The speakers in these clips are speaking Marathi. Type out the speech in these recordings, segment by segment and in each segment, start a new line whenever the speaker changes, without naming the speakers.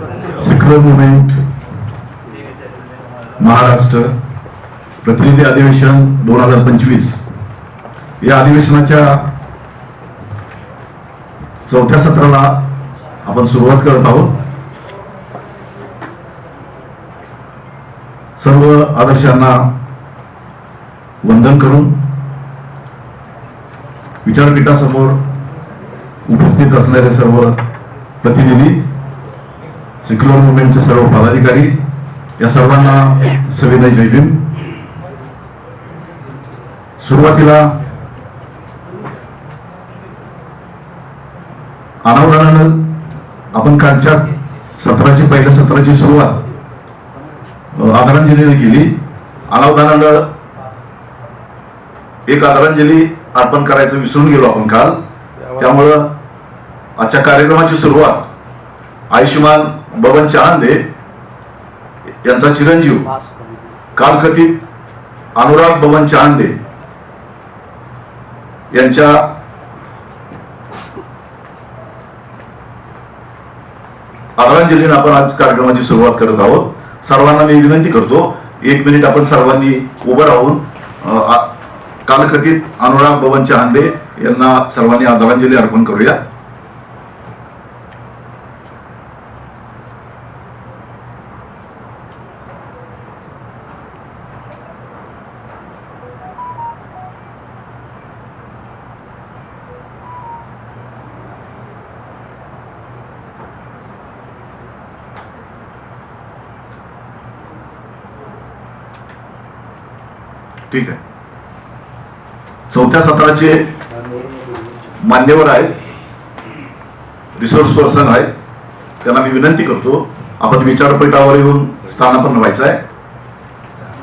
सेक्युलर मुवमेंट महाराष्ट्र प्रतिनिधी अधिवेशन दोन हजार पंचवीस. या अधिवेशनाच्या चौथ्या सत्राला आपण सुरुवात करत आहोत. सर्व आदर्शांना वंदन करून विचारपीठासमोर उपस्थित असणारे सर्व प्रतिनिधी सेक्युलर मुवमेंटचे सर्व पदाधिकारी या सर्वांना सविनय जयभीम सुरुवातीला अनावधानानं आपण कालच्या सत्राची पहिल्या सत्राची सुरुवात आदरांजलीने केली अनावधानानं एक आदरांजली अर्पण करायचं विसरून गेलो आपण काल त्यामुळं आजच्या कार्यक्रमाची सुरुवात आयुष्यमान बबन चहांदे यांचा चिरंजीव. कालकथित अनुराग बबन चहांदे यांच्या आदरांजलीने आपण आज कार्यक्रमाची सुरुवात करत आहोत. सर्वांना मी विनंती करतो एक मिनिट आपण सर्वांनी उभं राहून कालकथित अनुराग बबन चहांदे यांना सर्वांनी आदरांजली अर्पण करूया. ठीक आहे. चौथ्या सत्राचे मान्यवर आहेत. रिसोर्स पर्सन आहेत. त्यांना मी विनंती करतो आपण विचारपीठावर येऊन स्थानापन्न व्हायचं आहे.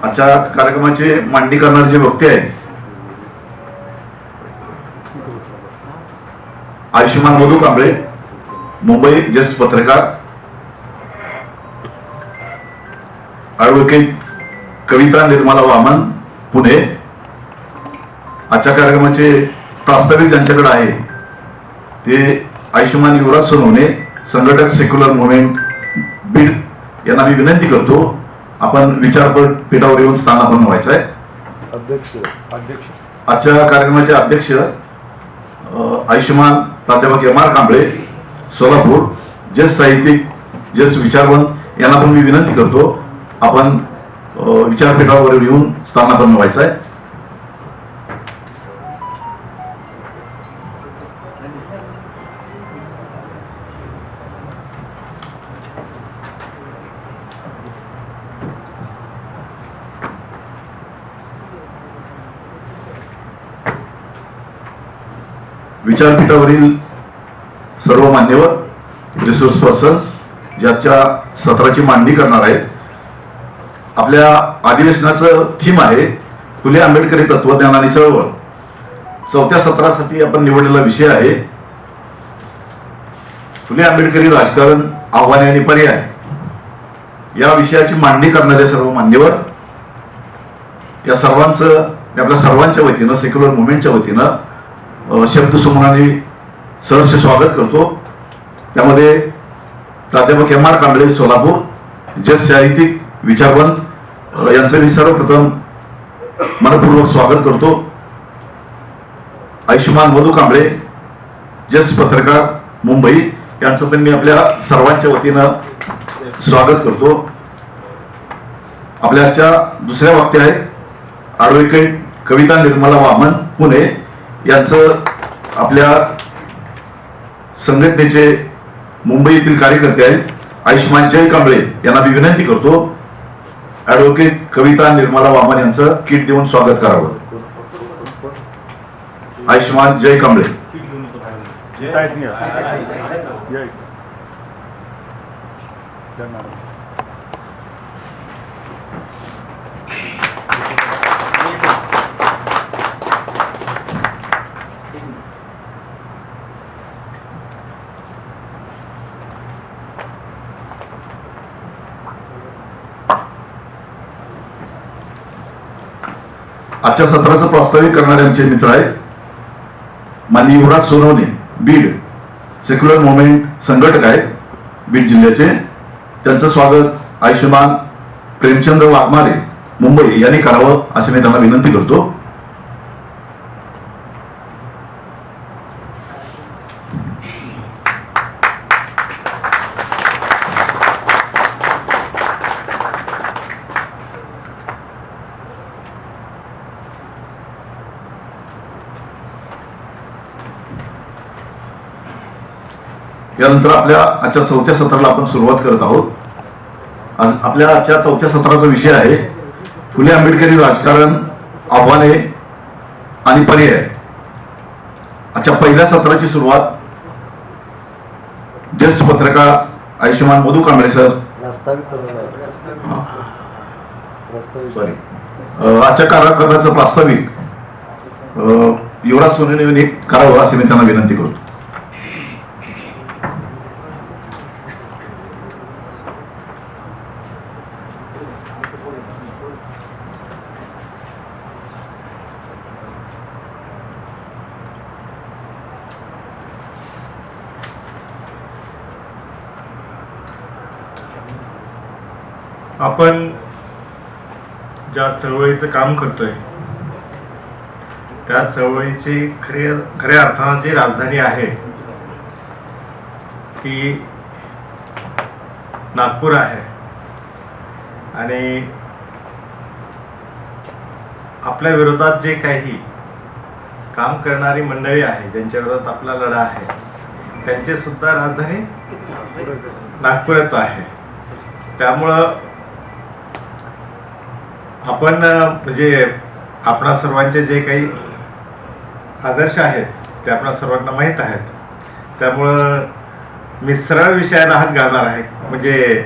आजच्या कार्यक्रमाचे मांडणी करणारे जे वक्ते आहेत आयुष्यमान मधू कांबळे मुंबई ज्येष्ठ पत्रकार ॲडव्होकेट कविता निर्मला वामन पुणे आजच्या कार्यक्रमाचे प्रास्ताविक ज्यांच्याकडे आहे ते आयुष्यमान युवराज सोनवणे संघटक सेक्युलर मुवमेंट बीड यांना मी विनंती करतो आपण विचारपट पीठावर येऊन स्थानापन्न व्हायचं आहे.
अध्यक्ष अध्यक्ष.
आजच्या कार्यक्रमाचे अध्यक्ष आयुष्यमान प्राध्यापक एम आर कांबळे सोलापूर ज्येष्ठ साहित्यिक ज्येष्ठ विचारवंत यांना पण मी विनंती करतो आपण विचारपीठावर येऊन स्थानापन्न व्हायचं आहे. विचारपीठावरील सर्व मान्यवर रिसोर्स पर्सन्स ज्याच्या सत्राची मांडणी करणार आहेत आपल्या अधिवेशनाचं थीम आहे फुले आंबेडकरी तत्वज्ञान आणि चळवळ. चौथ्या सत्रासाठी आपण निवडलेला विषय आहे. फुले आंबेडकरी राजकारण आव्हाने आणि पर्याय. या विषयाची मांडणी करणारे सर्व मान्यवर या सर्वांचं आपल्या सर्वांच्या वतीनं सेक्युलर मुवमेंटच्या वतीनं अ, शब्दसुमनाने सहर्ष स्वागत करतो. त्यामध्ये प्राध्यापक एम आर कांबळे सोलापूर ज्येष्ठ साहित्यिक विचारवंत यांचं मी सर्वप्रथम मनपूर्वक स्वागत करतो. आयुष्यमान मधू कांबळे ज्येष्ठ पत्रकार मुंबई यांचं पण मी आपल्या सर्वांच्या वतीनं स्वागत करतो. आपल्याच्या दुसऱ्या वक्त्या आहेत ॲडव्होकेट कविता निर्मला वामन पुणे. यांचं आपल्या संघटनेचे मुंबई येथील कार्यकर्ते आहेत आयुष्यमान जय कांबळे. यांना मी विनंती करतो ॲडव्होकेट कविता निर्मला वामन यांचं किट देऊन स्वागत करावं आयुष्मान जय कांबळे
टाईट
आजच्या सत्राचं प्रास्ताविक करणारे आमचे मित्र आहेत. माननीय युवराज सोनवणे बीड सेक्युलर मुवमेंट संघटक आहेत बीड जिल्ह्याचे. त्यांचं स्वागत आयुष्यमान प्रेमचंद वाघमारे मुंबई यांनी करावं असे मी त्यांना विनंती करतो. यानंतर आपल्या आजच्या चौथ्या सत्राला आपण सुरुवात करत आहोत. आज आपल्या आजच्या चौथ्या सत्राचा विषय आहे फुले आंबेडकरी राजकारण आव्हाने आणि पर्याय. आजच्या पहिल्या सत्राची सुरुवात ज्येष्ठ पत्रकार आयुष्यमान मधु कांबळे सर. सॉरी आजच्या कार्यक्रमाचं प्रास्ताविक युवराज सोनेने करावं असे मी त्यांना विनंती करतो
आपण ज्या चळवळीचं काम करतोय. त्या चळवळीची खरी खऱ्या अर्थानं जी राजधानी आहे ती नागपूर आहे. आणि आपल्या विरोधात जे काही काम करणारी मंडळी आहे ज्यांच्या विरोधात आपला लढा आहे त्यांची सुद्धा राजधानी नागपूरच आहे. त्यामुळं आपण म्हणजे आपणा सर्वांचे जे काही आदर्श आहेत ते आपणा सर्वांना माहीत आहेत. त्यामुळं मी सरळ विषयाला हात घालणार आहे. म्हणजे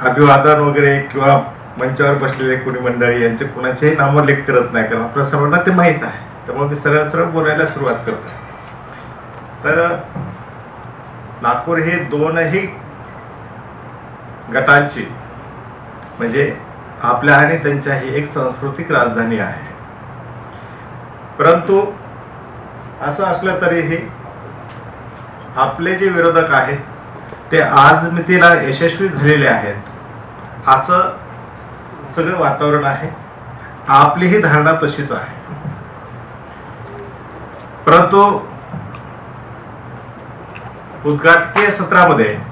अभिवादन वगैरे किंवा मंचावर बसलेले कोणी मंडळी यांचे कुणाचेही नामोल्लेख करत नाही कारण आपल्या सर्वांना ते माहीत आहे. त्यामुळे मी सरळ सरळ बोलायला सुरुवात करतो. तर नागपूर हे दोनही गटांची म्हणजे आपल्या आणि त्यांच्या ही एक सांस्कृतिक राजधानी आहे. परंतु असं असलं तरीही आपले जे विरोधक आहेत ते आज मितीला यशस्वी झालेले आहेत. असं सगळं वातावरण आहे. आपलीही धारणा तशीच आहे. परंतु उद्घाटकीय सत्रामध्ये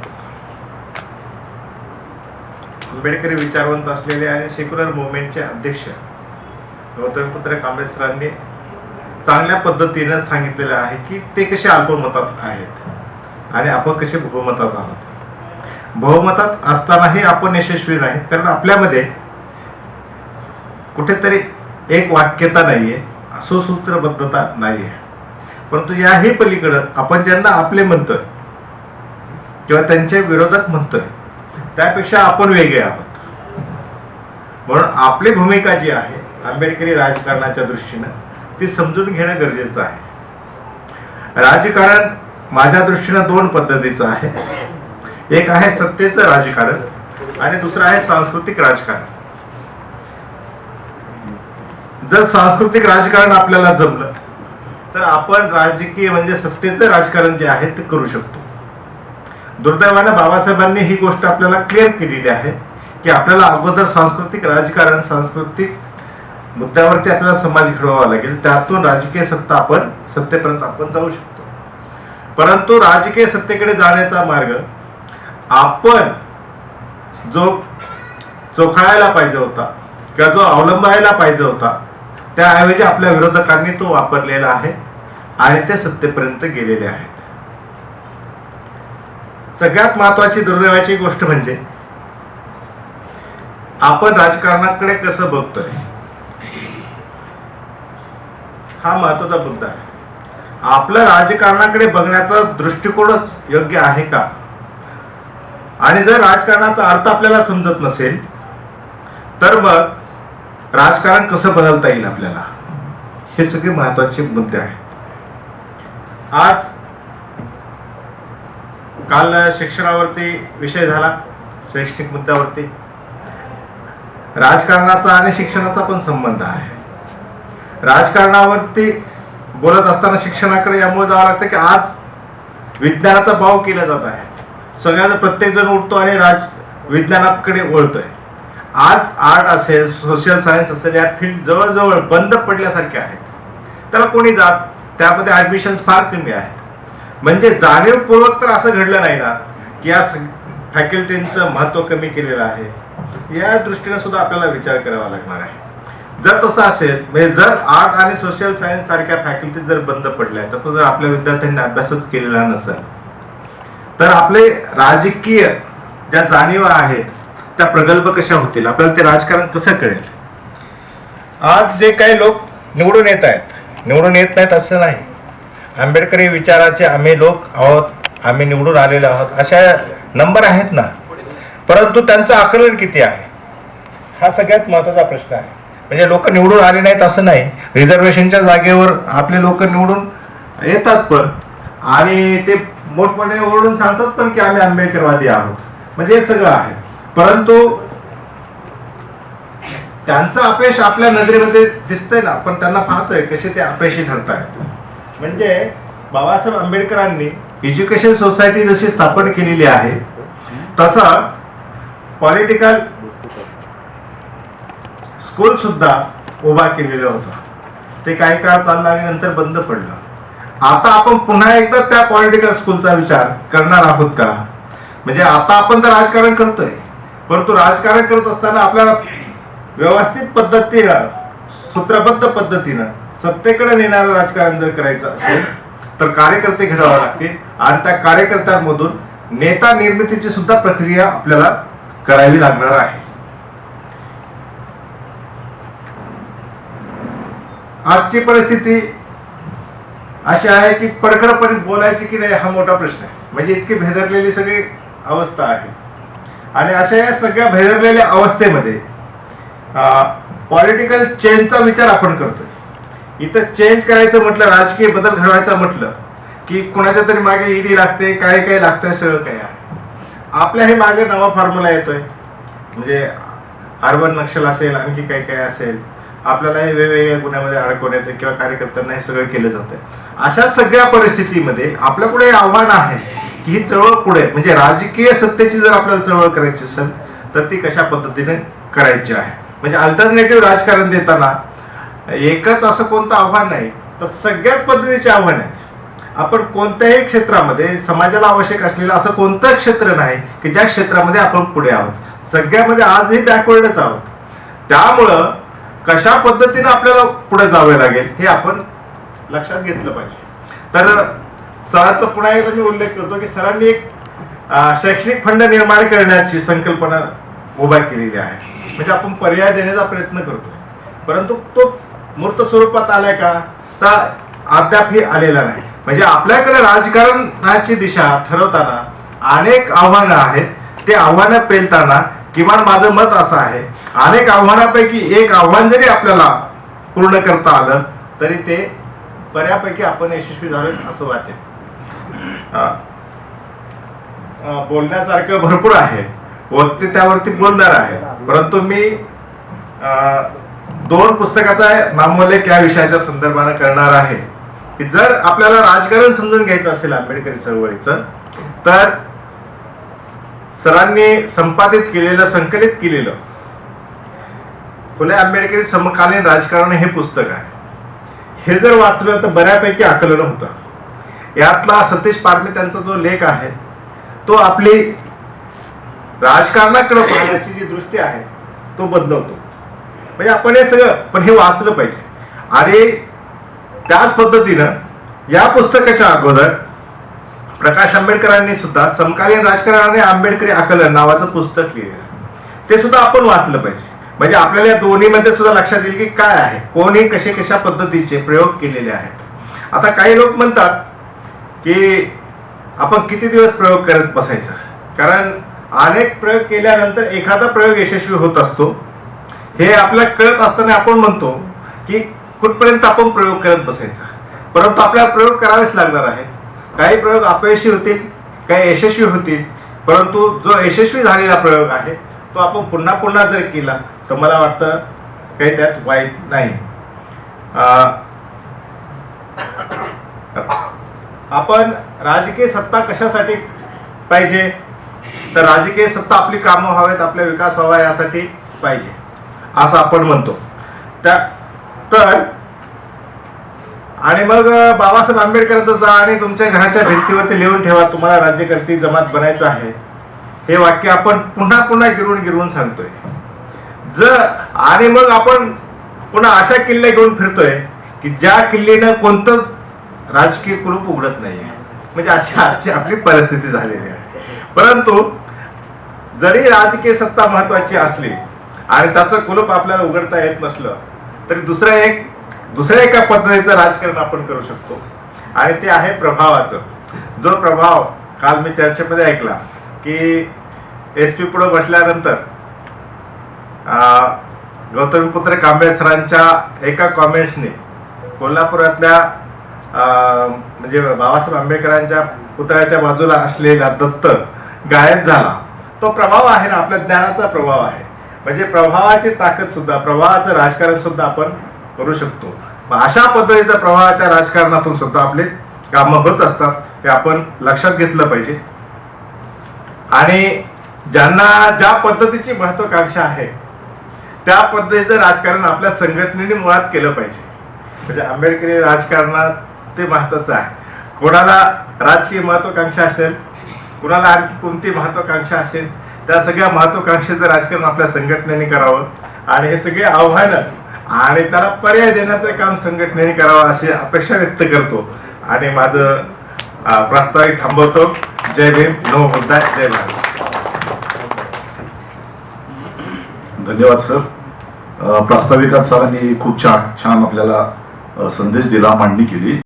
आंबेडकरी विचारवंत असलेले आणि सेक्युलर मुवमेंटचे अध्यक्ष गौतमपुत्र कांबळे सरांनी चांगल्या पद्धतीनं सांगितलेलं आहे की ते कसे अल्पमतात आहेत आणि आपण कसे बहुमतात आहोत. बहुमतात असतानाही आपण यशस्वी नाहीत कारण आपल्यामध्ये कुठेतरी एक वाक्यता नाहीये सुसूत्रबद्धता नाहीये. परंतु याही पलीकडं आपण ज्यांना आपले म्हणतोय किंवा त्यांच्या विरोधात म्हणतोय त्यापेक्षा आपण वेगळे आहोत. म्हणून आपली भूमिका जी आहे आंबेडकरी राजकारणाच्या दृष्टीनं ती समजून घेणं गरजेचं आहे. राजकारण माझ्या दृष्टीनं दोन पद्धतीचं आहे. एक आहे सत्तेचं राजकारण आणि दुसरं आहे सांस्कृतिक राजकारण. जर सांस्कृतिक राजकारण आपल्याला जमलं तर आपण राजकीय म्हणजे सत्तेचं राजकारण जे आहे ते करू शकतो. दुर्दैवानं बाबासाहेबांनी ही गोष्ट आपल्याला क्लिअर केलेली आहे की आपल्याला अगोदर सांस्कृतिक राजकारण सांस्कृतिक मुद्द्यावरती आपल्याला समाज घडवावा लागेल. त्यातून राजकीय सत्ता आपण सत्तेपर्यंत आपण जाऊ शकतो. परंतु राजकीय सत्तेकडे जाण्याचा मार्ग आपण जो चोखळायला पाहिजे होता किंवा जो अवलंबायला पाहिजे होता त्याऐवजी आपल्या विरोधकांनी तो वापरलेला आहे आणि ते सत्तेपर्यंत गेलेले आहेत. सगळ्यात महत्वाची दुर्दैवाची गोष्ट म्हणजे आपण राजकारणाकडे कसं बघतोय? हा महत्त्वाचा मुद्दा आहे. आपलं राजकारणाकडे बघण्याचा दृष्टिकोनच योग्य आहे का? आणि जर राजकारणाचा अर्थ आपल्याला समजत नसेल तर मग राजकारण कसं बदलता येईल आपल्याला? हे सगळे महत्त्वाचे मुद्दे आहेत. आज काल शिक्षणावरती विषय झाला शैक्षणिक मुद्द्यावरती. राजकारणाचा आणि शिक्षणाचा पण संबंध आहे. राजकारणावरती बोलत असताना शिक्षणाकडे यामुळे जावं लागतं की आज विज्ञानाचा भाव केला जात आहे. सगळ्यात प्रत्येक जण उठतो आणि राज विज्ञानाकडे वळतोय. आज आर्ट असेल सोशल सायन्स असेल या फील्ड जवळजवळ बंद पडल्यासारखे आहेत. त्याला कोणी जात? त्यामध्ये ॲडमिशन्स फार कमी आहेत. म्हणजे जाणीवपूर्वक तर असं घडलं नाही ना की या फॅकल्टींचं महत्त्व कमी केलेलं आहे. या दृष्टीने सुद्धा आपल्याला विचार करावा लागणार आहे. जर तसं असेल म्हणजे जर आर्ट आणि सोशल सायन्स सारख्या फॅकल्टी जर बंद पडल्या त्याचा जर आपल्या विद्यार्थ्यांनी अभ्यासच केलेला नसेल तर आपले राजकीय ज्या जाणीवा आहेत त्या प्रगल्भ कशा होतील? आपल्याला ते राजकारण कसं कळेल? आज जे काही लोक निवडून येत आहेत निवडून येत नाहीत असं नाही. आंबेडकरी विचाराचे आम्ही लोक आहोत आम्ही निवडून आलेलो आहोत अशा नंबर आहेत ना. परंतु त्यांचं आकलन किती आहे? हा सगळ्यात महत्त्वाचा प्रश्न आहे. म्हणजे लोक निवडून आले नाहीत असं नाही. रिझर्वेशनच्या जागेवर आपले लोक निवडून येतात पण. आणि ते मोठमोठे ओरडून सांगतात पण की आम्ही आंबेडकरवादी आहोत. म्हणजे हे सगळं आहे. परंतु त्यांचं अपयश आपल्या नजरेमध्ये दिसतंय ना पण त्यांना पाहतोय कसे ते अपयशी ठरतायत. म्हणजे बाबासाहेब आंबेडकरांनी एज्युकेशन सोसायटी जशी स्थापन केलेली आहे तसा पॉलिटिकल स्कूल सुद्धा उभा केलेला होता. ते काही काळ चाललं आणि नंतर बंद पडलं. आता आपण पुन्हा एकदा त्या पॉलिटिकल स्कूलचा विचार करणार आहोत का? म्हणजे आता आपण तर राजकारण करतोय परंतु राजकारण करत असताना आपल्याला व्यवस्थित पद्धतीनं सूत्रबद्ध पद्धतीनं सत्तेकडे नेणारं राजकारण जर करायचं असेल तर कार्यकर्ते घडावे लागतील. आणि त्या कार्यकर्त्यांमधून नेता निर्मितीची सुद्धा प्रक्रिया आपल्याला करावी लागणार आहे. आजची परिस्थिती अशी आहे की कडकडपणे बोलायची की नाही हा मोठा प्रश्न आहे. म्हणजे इतकी भेदरलेली सगळी अवस्था आहे. आणि अशा या सगळ्या भेदरलेल्या अवस्थेमध्ये पॉलिटिकल चेंजचा विचार आपण करतोय. इथं चेंज करायचं म्हटलं राजकीय बदल घडवायचा म्हटलं की कुणाच्या तरी मागे ईडी लागते काय काय लागतंय सगळं काय आहे. आपल्या हे मागे नवा फॉर्म्युला येतोय. म्हणजे अर्बन नक्षल असेल आणखी काय काय असेल आपल्याला हे वेगवेगळ्या गुन्ह्यामध्ये अडकवण्याचं किंवा कार्यकर्त्यांना हे सगळं केलं जातंय. अशा सगळ्या परिस्थितीमध्ये आपल्या पुढे आव्हान आहे की ही चळवळ पुढे म्हणजे राजकीय सत्तेची जर आपल्याला चळवळ करायची असेल तर ती कशा पद्धतीने करायची आहे? म्हणजे अल्टरनेटिव्ह राजकारण देताना एकच असं कोणतं आव्हान नाही तर सगळ्याच पद्धतीचे आव्हान आहेत. आपण कोणत्याही क्षेत्रामध्ये समाजाला आवश्यक असलेलं असं कोणतं क्षेत्र नाही की ज्या क्षेत्रामध्ये आपण पुढे आहोत. सगळ्यामध्ये आजही बॅकवर्डच आहोत. त्यामुळं कशा पद्धतीनं आपल्याला पुढे जावे लागेल हे आपण लक्षात घेतलं पाहिजे. तर सरांचा पुन्हा एकदा मी उल्लेख करतो की सरांनी एक शैक्षणिक फंड निर्माण करण्याची संकल्पना उभा केलेली आहे. म्हणजे आपण पर्याय देण्याचा प्रयत्न करतो परंतु तो मूर्त स्वरूपात आलाय का? तर अद्यापही आलेला नाही. म्हणजे आपल्याकडे राजकारणाची दिशा ठरवताना अनेक आव्हानं आहेत. ते आव्हानं पेलताना किमान माझं मत असं आहे. अनेक आव्हानापैकी एक आव्हान जरी आपल्याला पूर्ण करता आलं तरी ते बऱ्यापैकी आपण यशस्वी झालो असं वाटेल. बोलण्यासारखं भरपूर आहे. व ते त्यावरती बोलणार आहे. परंतु मी अं, दोन पुस्तकाचा नामोल्लेख या विषयाच्या संदर्भानं करणार आहे. की जर आपल्याला राजकारण समजून घ्यायचं असेल आंबेडकरी चळवळीचं तर सरांनी संपादित केलेलं संकलित केलेलं फुले आंबेडकरी समकालीन राजकारण हे पुस्तक आहे. हे जर वाचलं तर बऱ्यापैकी आकलन होतं. यातला सतीश पारमे त्यांचा जो लेख आहे तो आपली राजकारणाकडे पाहण्याची जी दृष्टी आहे तो बदलवतो. म्हणजे आपण हे सगळं पण हे वाचलं पाहिजे. आणि त्याच पद्धतीनं या पुस्तकाच्या अगोदर प्रकाश आंबेडकरांनी सुद्धा समकालीन राजकारण आणि आंबेडकरी आकलन नावाचं पुस्तक लिहिलं ते सुद्धा आपण वाचलं पाहिजे. म्हणजे आपल्याला या दोन्हीमध्ये सुद्धा लक्षात येईल की काय आहे. कोणी कसे कशा पद्धतीचे प्रयोग केलेले आहेत. आता काही लोक म्हणतात की आपण किती दिवस प्रयोग करत बसायचा? कारण अनेक प्रयोग केल्यानंतर एखादा प्रयोग यशस्वी होत असतो. हे आपल्याला कळत असताना आपण म्हणतो की कुठपर्यंत आपण प्रयोग करत बसायचा. परंतु आपल्याला प्रयोग करावेच लागणार आहेत. काही प्रयोग अपयशी होतील काही यशस्वी होतील. परंतु जो यशस्वी झालेला प्रयोग आहे तो आपण पुन्हा पुन्हा जर केला तर मला वाटतं काही त्यात वाईट नाही. आपण राजकीय सत्ता कशासाठी पाहिजे? तर राजकीय सत्ता आपली कामं व्हावेत आपला विकास व्हावा यासाठी पाहिजे. असं आपण म्हणतो. त्या तर आणि मग बाबासाहेब आंबेडकरांचं जा आणि तुमच्या घराच्या भिंतीवरती लिहून ठेवा तुम्हाला राज्यकर्ती जमात बनायचं आहे. हे वाक्य आपण पुन्हा पुन्हा गिरवून गिरवून सांगतोय. जर आणि मग आपण पुन्हा अशा किल्ले घेऊन फिरतोय की ज्या किल्लीनं कोणतंच राजकीय कुलूप उघडत नाहीये. म्हणजे अशी आजची आपली परिस्थिती झालेली आहे. परंतु जरी राजकीय सत्ता महत्वाची असली आणि त्याचं कुलूप आपल्याला उघडता येत नसलं तरी दुसरं एक दुसऱ्या एका पद्धतीचं राजकारण आपण करू शकतो. आणि ते आहे प्रभावाचं. जो प्रभाव काल मी चर्चेमध्ये ऐकला की एस पी पुढे बसल्यानंतर अं, गौतमीपुत्र कांबळे सरांच्या एका कॉमेंट्सने कोल्हापुरातल्या अं, म्हणजे बाबासाहेब आंबेडकरांच्या पुतळ्याच्या बाजूला असलेला दत्त गायब झाला. तो प्रभाव आहे ना आपल्या ज्ञानाचा प्रभाव आहे. म्हणजे प्रभावाची ताकद सुद्धा प्रवाहाचं राजकारण सुद्धा आपण करू शकतो. मग अशा पद्धतीच्या प्रवाहाच्या राजकारणातून सुद्धा आपले कामं होत असतात हे आपण लक्षात घेतलं पाहिजे. आणि ज्यांना ज्या पद्धतीची महत्वाकांक्षा आहे त्या पद्धतीचं राजकारण आपल्या संघटनेने मुळात केलं पाहिजे. म्हणजे आंबेडकरी राजकारणात ते महत्वाचं आहे. कोणाला राजकीय महत्वाकांक्षा असेल कुणाला आणखी कोणती महत्वाकांक्षा असेल त्या सगळ्या महत्वाकांक्षेचं राजकारण आपल्या संघटनेने करावं आणि हे सगळे आव्हानं आणि त्याला पर्याय देण्याचं काम संघटनेने करावं अशी अपेक्षा व्यक्त करतो. आणि माझं प्रास्ताविक थांबवतो. जय भीम. नो मुद्दा जय भारत.
धन्यवाद सर. प्रास्ताविकात सरांनी खूप छान छान आपल्याला संदेश दिला मांडणी केली.